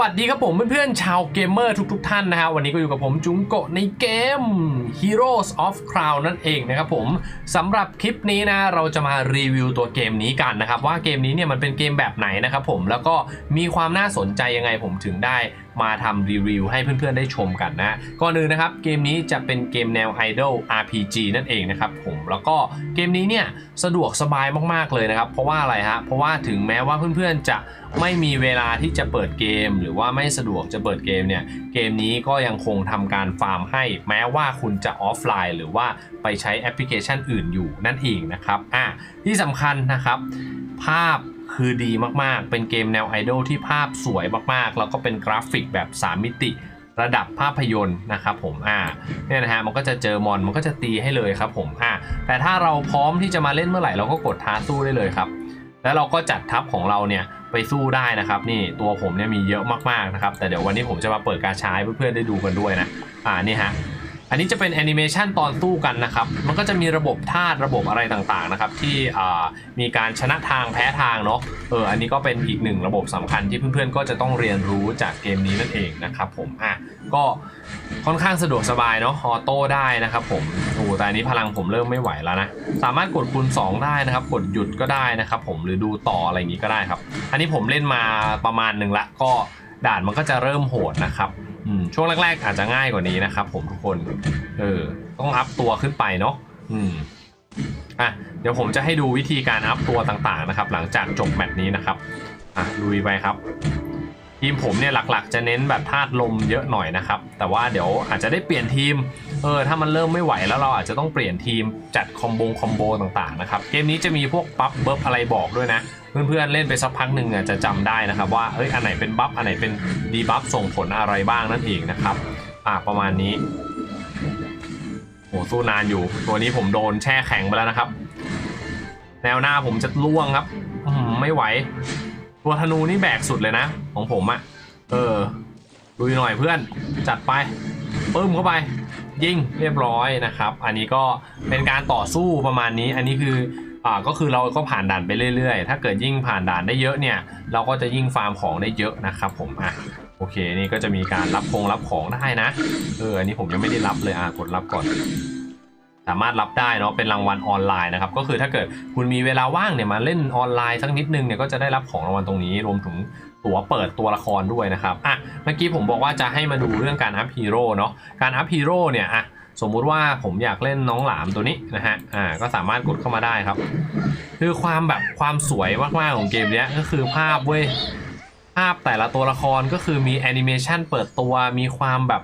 วัสดีครับผมเพื่อนๆชาวเกมเมอร์ทุก ๆ ท่านนะฮะวันนี้ก็อยู่กับผมจุงโกะในเกม Heroes of Crown นั่นเองนะครับผมสำหรับคลิปนี้นะเราจะมารีวิวตัวเกมนี้กันนะครับว่าเกมนี้เนี่ยมันเป็นเกมแบบไหนนะครับผมแล้วก็มีความน่าสนใจยังไงผมถึงได้ มาทำรีวิวให้เพื่อนๆได้ชมกันนะก่อนอื่นนะครับเกมนี้จะเป็นเกมแนว Idol RPG นั่นเองนะครับผมแล้วก็เกมนี้เนี่ยสะดวกสบายมากๆเลยนะครับ เพราะว่าอะไรฮะเพราะว่าถึงแม้ว่าเพื่อนๆจะไม่มีเวลาที่จะเปิดเกม หรือว่าไม่สะดวกจะเปิดเกมเนี่ยเกมนี้ก็ยังคงทำการฟาร์มให้ แม้ว่าคุณจะออฟไลน์ หรือว่าไปใช้แอปพลิเคชันอื่นอยู่นั่นเองนะครับอะที่สำคัญนะครับ ภาพ คือดีมากๆ เป็นเกมแนวไอดอลที่ภาพสวยมากๆ แล้วก็เป็นกราฟิกแบบ 3 มิติระดับภาพยนตร์นะครับผม อ่า เนี่ยนะฮะ มันก็จะเจอมอน มันก็จะตีให้เลยครับผม อ่า แต่ถ้าเราพร้อมที่จะมาเล่นเมื่อไหร่เราก็กดท้าสู้ได้เลยครับ แล้วเราก็จัดทัพของเราเนี่ยไปสู้ได้นะครับ นี่ตัวผมเนี่ยมีเยอะมากๆนะครับ แต่เดี๋ยววันนี้ผมจะมาเปิดการใช้เพื่อนๆได้ดูกันด้วยนะ อ่า นี่ฮะ อันนี้จะเป็นแอนิเมชันตอนสู้กันนะครับ มันก็จะมีระบบธาตุระบบอะไรต่างๆนะครับ ที่มีการชนะทางแพ้ทางเนาะเอออันนี้ก็เป็นอีกหนึ่งระบบสำคัญที่เพื่อนๆ ก็จะต้องเรียนรู้จากเกมนี้นั่นเองนะครับผมอะก็ค่อนข้างสะดวกสบายเนาะออโต้ได้นะครับผมโอ้แต่อันนี้พลังผมเริ่มไม่ไหวแล้วนะ สามารถกดคูณ2ได้นะครับ กดหยุดก็ได้นะครับผมหรือดูต่ออะไรอย่างนี้ก็ได้ครับ อันนี้ผมเล่นมาประมาณหนึ่งละก็ด่านมันก็จะเริ่มโหดนะครับ ช่วงแรกๆอาจจะง่ายกว่านี้นะครับ ผมทุกคนเออต้องอัพตัวขึ้นไปเนาะอืมอะเดี๋ยวผมจะให้ดูวิธีการอัพตัวต่างๆนะครับ หลังจากจบแมตช์นี้นะครับอะลุยไปครับทีมผมเนี่ยหลักๆ จะเน้นแบบธาตุลมเยอะหน่อยนะครับ แต่ว่าเดี๋ยวอาจจะได้เปลี่ยนทีม เออถ้ามันเริ่มไม่ไหวแล้วเราอาจจะต้องเปลี่ยนทีมจัดคอมโบคอมโบต่างๆนะครับเกมนี้จะมีพวกบัฟเบิร์ฟอะไรบอกด้วยนะ เพื่อนๆเล่นไปสักพักหนึ่งอะจะจำได้นะครับว่าเอ้ยอันไหนเป็นบัฟอันไหนเป็นดีบัฟส่งผลอะไรบ้างนั่นเองนะครับอะประมาณนี้โหสู้นานอยู่ ตัวนี้ผมโดนแช่แข็งไปแล้วนะครับ แนวหน้าผมจะล่วงครับไม่ไหว ตัวธนูนี่แบกสุดเลยนะ ของผมอะ่ะ เออดูหน่อยเพื่อน จัดไปปึ้มเข้าไป ยิงเรียบร้อยนะครับ อันนี้ก็เป็นการต่อสู้ประมาณนี้ อันนี้คืออ่าก็คือเราก็ผ่านด่านไปเรื่อยๆ ถ้าเกิดยิ่งผ่านด่านได้เยอะเนี่ย เราก็จะยิ่งฟาร์มของได้เยอะนะครับผมอะโอเคนี่ก็จะมีการรับคงรับของได้นะเอออันนี้ผมยังไม่ได้รับเลยอะกดรับก่อน สามารถรับได้เนาะเป็นรางวัลออนไลน์นะครับก็คือถ้าเกิดคุณมีเวลาว่างเนี่ยมาเล่นออนไลน์สักนิดนึงเนี่ยก็จะได้รับของรางวัลตรงนี้รวมถึงตั๋วเปิดตัวละครด้วยนะครับอะเมื่อกี้ผมบอกว่าจะให้มาดูเรื่องการอัพฮีโร่เนาะการอัพฮีโร่เนี่ยอะสมมุติว่าผมอยากเล่นน้องหลามตัวนี้นะฮะ อ่า ก็สามารถกดเข้ามาได้ครับ คือความแบบความสวยมากๆของเกมเนี้ยก็คือภาพเว้ย ภาพแต่ละตัวละครก็คือมีแอนิเมชันเปิดตัว มีความแบบ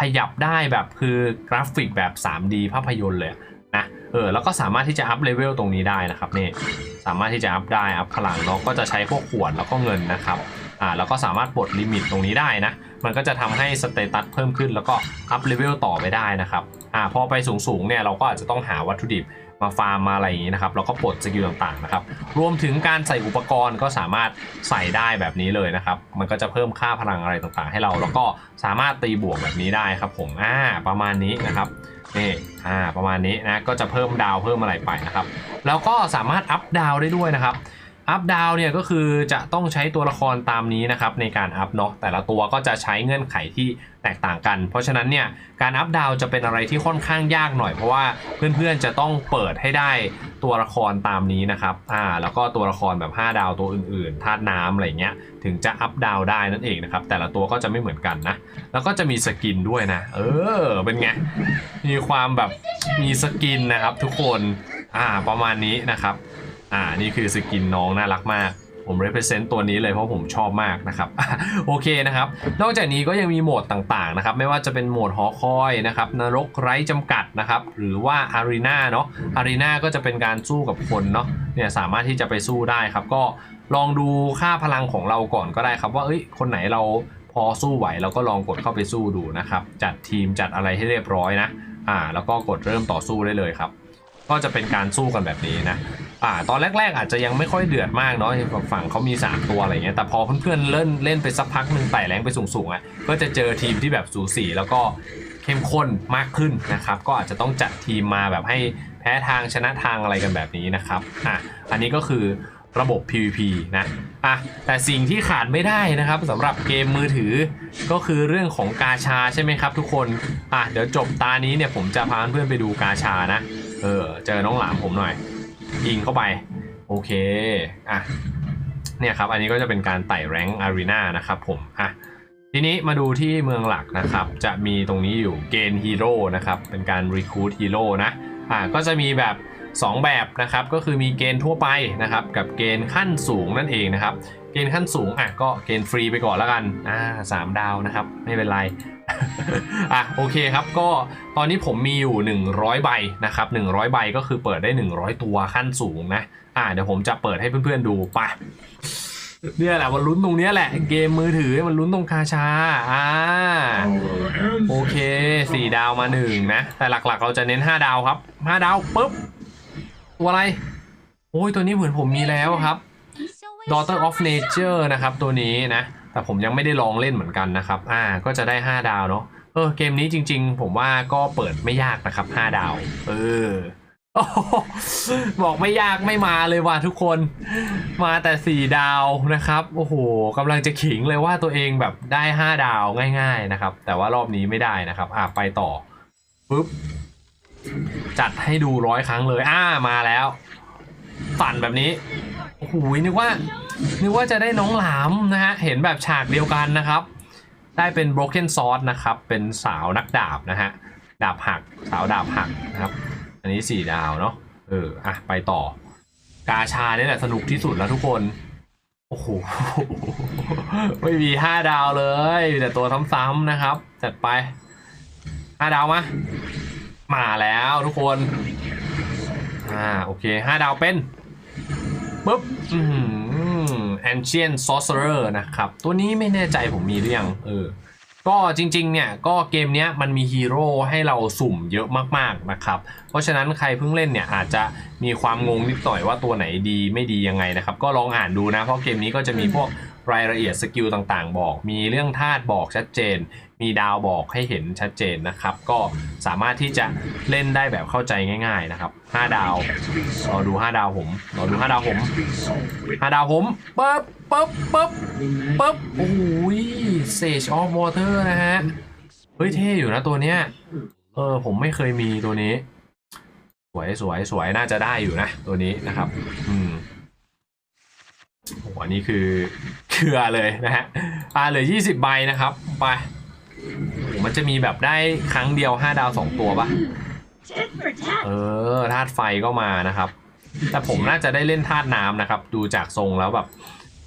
ขยับได้แบบคือกราฟิกแบบ 3D ภาพยนตร์เลยนะเออแล้วก็สามารถที่จะอัพเลเวลตรงนี้ได้นะครับนี่สามารถที่จะอัพได้อัพพลังเนาะก็จะใช้พวกขวดแล้วก็เงินนะครับอ่าแล้วก็สามารถปลดลิมิตตรงนี้ได้นะ มันก็จะทำให้สเตตัสเพิ่มขึ้นแล้วก็อัพเลเวลต่อไปได้นะครับอ่าพอไปสูงๆเนี่ยเราก็อาจจะต้องหาวัตถุดิบ มาฟาร์มมาอะไรอย่างนี้นะครับแล้วก็ปลดสกิลต่างๆนะครับรวมถึงการใส่อุปกรณ์ก็สามารถใส่ได้แบบนี้เลยนะครับมันก็จะเพิ่มค่าพลังอะไรต่างๆ ให้เรา แล้วก็สามารถตีบวกแบบนี้ได้ครับผมอ่าประมาณนี้นะครับนี่อ่าประมาณนี้นะก็จะเพิ่มดาวเพิ่มอะไรไปนะครับแล้วก็สามารถอัพดาวได้ด้วยนะครับ อัพดาวเนี่ยก็คือจะต้องใช้ตัวละครตามนี้นะครับในการอัพเนาะแต่ละตัวก็จะใช้เงื่อนไขที่แตกต่างกัน เพราะฉะนั้นเนี่ยการอัพดาวจะเป็นอะไรที่ค่อนข้างยากหน่อยเพราะว่าเพื่อนๆจะต้องเปิดให้ได้ตัวละครตามนี้นะครับอ่าแล้วก็ตัวละครแบบ 5 ดาวตัวอื่นๆธาตุน้ำอะไรเงี้ยถึงจะอัพดาวได้นั่นเองนะครับแต่ละตัวก็จะไม่เหมือนกันนะแล้วก็จะมีสกินด้วยนะ เออเป็นไงมีความแบบมีสกินนะครับทุกคนอ่าประมาณนี้นะครับ อ่านี่คือสกินน้องน่ารักมากผม represent ตัวนี้เลยเพราะผมชอบมากนะครับโอเคนะครับ นอกจากนี้ก็ยังมีโหมดต่างๆนะครับ ไม่ว่าจะเป็นโหมดหอคอยนะครับนรกไร้จำกัดนะครับ หรือว่าอารีนาเนาะอารีนาก็จะเป็นการสู้กับคนเนาะเนี่ยสามารถที่จะไปสู้ได้ครับ ก็ลองดูค่าพลังของเราก่อนก็ได้ครับ ว่าเอ้ยคนไหนเราพอสู้ไหวเราก็ลองกดเข้าไปสู้ดูนะครับ จัดทีมจัดอะไรให้เรียบร้อยนะอ่าแล้วก็กดเริ่มต่อสู้ได้เลยครับ ก็จะเป็นการสู้กันแบบนี้นะ อ่าตอนแรก ๆ อาจจะยังไม่ค่อยเดือดมากเนาะฝั่งเขามี 3 ตัวอะไรเงี้ยแต่พอเพื่อนๆเล่นเล่นไปสักพักหนึ่งไต่แรงไปสูงๆอะก็จะเจอทีมที่แบบสูสีแล้วก็เข้มข้นมากขึ้นนะครับ ก็อาจจะต้องจัดทีมมาแบบให้แพ้ทางชนะทางอะไรกันแบบนี้นะครับอะอันนี้ก็คือระบบ PVP นะอะแต่สิ่งที่ขาดไม่ได้นะครับสำหรับเกมมือถือก็คือเรื่องของกาชาใช่ไหมครับทุกคนอะเดี๋ยวจบตานี้เนี่ยผมจะพาเพื่อนไปดูกาชานะเออเจอน้องหลามผมหน่อย ยิงเข้าไป โอเค อะ เนี่ยครับ อันนี้ก็จะเป็นการไต่แรงอารีนานะครับผม อะ ทีนี้มาดูที่เมืองหลักนะครับ จะมีตรงนี้อยู่เกณฑ์ฮีโร่นะครับ เป็นการรีคูดฮีโร่นะ อะ ก็จะมีแบบ 2 แบบนะครับก็คือมีเกณฑ์ทั่วไปนะครับกับเกณฑ์ขั้นสูงนั่นเองนะครับ เกณฑ์ขั้นสูงอะก็เกณฑ์ฟรีไปก่อนแล้วกันอ่าสามดาวนะครับไม่เป็นไรอะโอเคครับก็ตอนนี้ผมมีอยู่ 100 ใบนะครับ100 ใบก็คือเปิดได้ 100 ตัวขั้นสูงนะอะเดี๋ยวผมจะเปิดให้เพื่อนๆดูไปะเนี่ยแหละมันลุ้นตรงเนี้ยแหละ เกมมือถือมันลุ้นตรงคาชาอ่าโอเค 4 ดาวมา1นะแต่หลักๆ เราจะเน้น 5 ดาวครับ 5 ดาวปุ๊บ ตัวอะไร โอ้ยตัวนี้เหมือนผมมีแล้วครับ Daughter of Nature นะครับ ตัวนี้นะ แต่ผมยังไม่ได้ลองเล่นเหมือนกันนะครับ อ่า ก็จะได้ 5 ดาวเนาะ เออ เกมนี้จริง ๆ ผมว่าก็เปิดไม่ยากนะครับ 5 ดาว เออบอกไม่ยากไม่มาเลยว่ะทุกคน มาแต่ 4 ดาวนะครับ โอ้โหกำลังจะขิงเลยว่าตัวเองแบบได้ 5 ดาวง่าย ๆนะครับ แต่ว่ารอบนี้ไม่ได้นะครับ อ่าไปต่อปึ๊บ จัดให้ดูร้อยครั้งเลย อ่ามาแล้วฝันแบบนี้โอ้โหนึกว่านึกว่าจะได้น้องหลามนะฮะ เห็นแบบฉากเดียวกันนะครับ ได้เป็น broken sword นะครับ เป็นสาวนักดาบนะฮะ ดาบหัก สาวดาบหักนะครับ อันนี้4ดาวเนาะ เออ อะ ไปต่อ กาชาเนี่ยแหละสนุกที่สุดแล้วทุกคน โอ้โห ไม่มี5ดาวเลย แต่ตัวซ้ำๆนะครับ จัดไป5ดาวมา มาแล้วทุกคน อ่าโอเค5ดาวเป็นปุ๊บอืม Ancient Sorcerer นะครับ ตัวนี้ไม่แน่ใจผมมีหรือยังเออก็จริงๆเนี่ยก็เกมเนี้ยมันมีฮีโร่ให้เราสุ่มเยอะมากๆนะครับ เพราะฉะนั้นใครเพิ่งเล่นเนี่ยอาจจะมีความงงนิดหน่อยว่าตัวไหนดีไม่ดียังไงนะครับ ก็ลองอ่านดูนะ เพราะเกมนี้ก็จะมีพวก รายละเอียดสกิลต่างๆ บอก มีเรื่องธาตุบอกชัดเจน มีดาวบอกให้เห็นชัดเจนนะครับ ก็สามารถที่จะเล่นได้แบบเข้าใจง่าย ๆนะครับ 5 ดาวรอดู 5 ดาวผมรอดู 5 ดาวผม 5 ดาวผมปึ๊บปึ๊บปึ๊บปึ๊บโอ้ย Sage of Water นะฮะ เฮ้ยเท่อยู่นะตัวเนี้ยเออผมไม่เคยมีตัวนี้ สวยสวยสวยน่าจะได้อยู่นะ ตัวนี้นะครับ อืม โอ้โหอันนี้คือเชื่อเลยนะฮะอ่าเหลือ 20 ใบนะครับ ไปโหมันจะมีแบบได้ครั้งเดียว 5 ดาว 2 ตัวปะเออธาตุไฟก็มานะครับ แต่ผมน่าจะได้เล่นธาตุน้ำนะครับ ดูจากทรงแล้วแบบ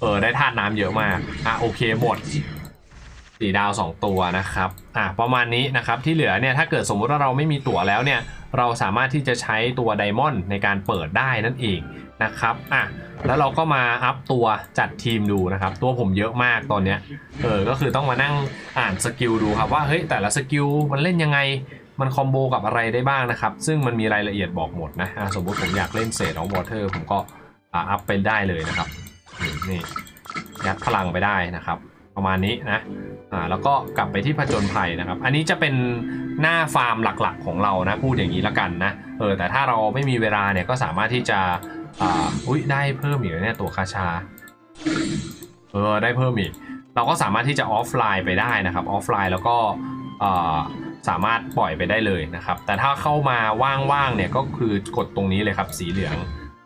เออได้ธาตุน้ำเยอะมาก อะโอเคหมด สี่ดาวสองตัวนะครับอะประมาณนี้นะครับที่เหลือเนี่ยถ้าเกิดสมมุติว่าเราไม่มีตั๋วแล้วเนี่ยเราสามารถที่จะใช้ตัวไดมอนด์ในการเปิดได้นั่นเองนะครับอะแล้วเราก็มาอัพตัวจัดทีมดูนะครับ ตัวผมเยอะมากตอนเนี้ยเออก็คือต้องมานั่งอ่านสกิลดูครับว่าเฮ้ยแต่ละสกิลมันเล่นยังไงมันคอมโบกับอะไรได้บ้างนะครับ ซึ่งมันมีรายละเอียดบอกหมดนะอะสมมุติผมอยากเล่นเศษของวอเตอร์ผมก็อ่าอัพไปได้เลยนะครับนี่ยัดพลังไปได้นะครับ ประมาณนี้นะอ่าแล้วก็กลับไปที่ผจญภัยนะครับ อันนี้จะเป็นหน้าฟาร์มหลักๆของเรานะพูดอย่างนี้ละกันนะเออแต่ถ้าเราไม่มีเวลาเนี่ยก็สามารถที่จะอ่าอุ้ยได้เพิ่มอีกเนี่ยตัวคาชาเออได้เพิ่มอีก เราก็สามารถที่จะออฟไลน์ไปได้นะครับออฟไลน์แล้วก็อ่าสามารถปล่อยไปได้เลยนะครับ แต่ถ้าเข้ามาว่างๆเนี่ยก็คือกดตรงนี้เลยครับสีเหลือง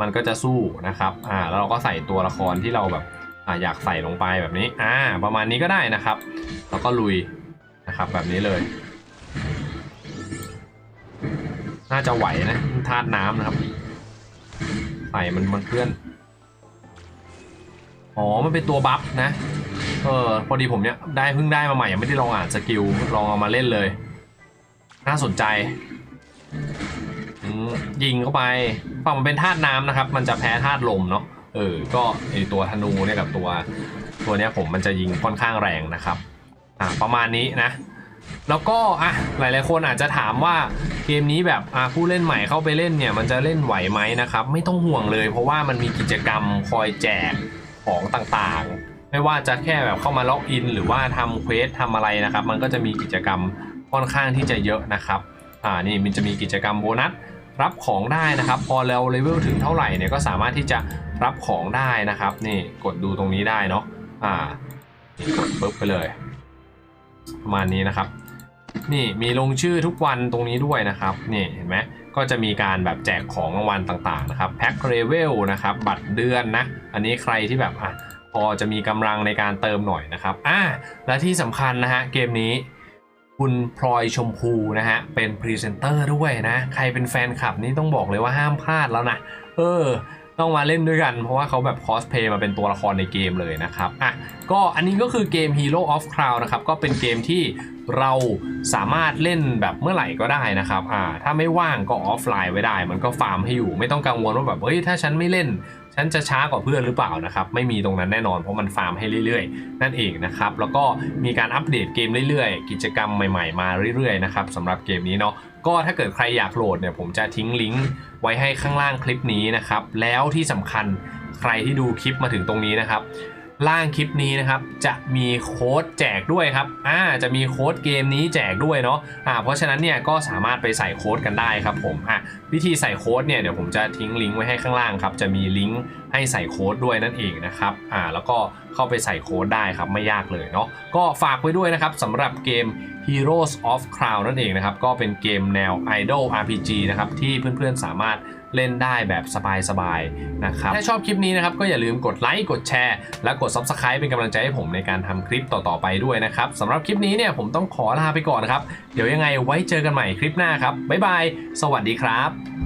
มันก็จะสู้นะครับอ่าแล้วเราก็ใส่ตัวละครที่เราแบบ อ่าอยากใส่ลงไปแบบนี้อ่าประมาณนี้ก็ได้นะครับ แล้วก็ลุยนะครับแบบนี้เลย น่าจะไหวนะธาตุน้ำนะครับ ใส่มันมันเพื่อนอ๋อมันเป็นตัวบัฟนะเออพอดีผมเนี่ยได้เพิ่งได้มาใหม่ยังไม่ได้ลองอ่านสกิลลองเอามาเล่นเลย น่าสนใจยิงเข้าไปฝั่งมันเป็นธาตุน้ำนะครับ มันจะแพ้ธาตุลมเนาะ เออก็ไอตัวธนูเนี่ยกับตัวตัวเนี้ยผมมันจะยิงค่อนข้างแรงนะครับอ่าประมาณนี้นะ แล้วก็อะหลาย ๆ คนอาจจะถามว่าเกมนี้แบบอะผู้เล่นใหม่เข้าไปเล่นเนี่ยมันจะเล่นไหวไหมนะครับ ไม่ต้องห่วงเลย เพราะว่ามันมีกิจกรรมคอยแจกของต่างๆ ไม่ว่าจะแค่แบบเข้ามาล็อกอิน หรือว่าทำเควสทำอะไรนะครับ มันก็จะมีกิจกรรมค่อนข้างที่จะเยอะนะครับอ่านี่มันจะมีกิจกรรมโบนัส รับของได้นะครับ พอเราเลเวลถึงเท่าไหร่เนี่ยก็สามารถที่จะรับของได้นะครับนี่กดดูตรงนี้ได้เนาะอ่ากดปุ๊บไปเลยประมาณนี้นะครับ นี่มีลงชื่อทุกวันตรงนี้ด้วยนะครับนี่เห็นไหมก็จะมีการแบบแจกของรางวัลต่างๆนะครับแพ็คเรเวลนะครับบัตรเดือนนะอันนี้ใครที่แบบอะพอจะมีกำลังในการเติมหน่อยนะครับอะและที่สำคัญนะฮะเกมนี้ คุณพลอยชมพูนะฮะ เป็นพรีเซนเตอร์ด้วยนะ ใครเป็นแฟนคลับนี่ต้องบอกเลยว่าห้ามพลาดแล้วนะ เออ ต้องมาเล่นด้วยกัน เพราะว่าเขาแบบคอสเพย์มาเป็นตัวละครในเกมเลยนะครับอะก็อันนี้ก็คือเกม Hero of Crown นะครับก็เป็นเกมที่เราสามารถเล่นแบบเมื่อไหร่ก็ได้นะครับอ่าถ้าไม่ว่างก็ออฟไลน์ไว้ได้ มันก็ฟาร์มให้อยู่ไม่ต้องกังวลว่าแบบเฮ้ยถ้าฉันไม่เล่น ฉันจะช้ากว่าเพื่อนหรือเปล่านะครับไม่มีตรงนั้นแน่นอนเพราะมันฟาร์มให้เรื่อยๆ นั่นเองนะครับแล้วก็มีการอัปเดตเกมเรื่อยๆ กิจกรรมใหม่ๆ มาเรื่อยๆนะครับสำหรับเกมนี้เนาะ ก็ถ้าเกิดใครอยากโหลดเนี่ยผมจะทิ้งลิงก์ไว้ให้ข้างล่างคลิปนี้นะครับ แล้วที่สำคัญใครที่ดูคลิปมาถึงตรงนี้นะครับ ล่างคลิปนี้นะครับจะมีโค้ดแจกด้วยครับอ่าจะมีโค้ดเกมนี้แจกด้วยเนาะอ่าเพราะฉะนั้นเนี่ยก็สามารถไปใส่โค้ดกันได้ครับผมอะวิธีใส่โค้ดเนี่ยเดี๋ยวผมจะทิ้งลิงก์ไว้ให้ข้างล่างครับจะมีลิงก์ให้ใส่โค้ดด้วยนั่นเองนะครับอ่าแล้วก็เข้าไปใส่โค้ดได้ครับไม่ยากเลยเนาะก็ฝากไว้ด้วยนะครับสำหรับเกม Heroes of Crown นั่นเองนะครับ ก็เป็นเกมแนว Idol RPG นะครับ ที่เพื่อนๆสามารถเล่นได้แบบสบายๆนะครับ ถ้าชอบคลิปนี้นะครับ ก็อย่าลืมกดไลค์ กดแชร์ และกด Subscribe เป็นกำลังใจให้ผมในการทำคลิปต่อๆไปด้วยนะครับสำหรับคลิปนี้เนี่ยผมต้องขอลาไปก่อนนะครับ เดี๋ยวยังไงไว้เจอกันใหม่คลิปหน้าครับ บ๊ายบาย สวัสดีครับ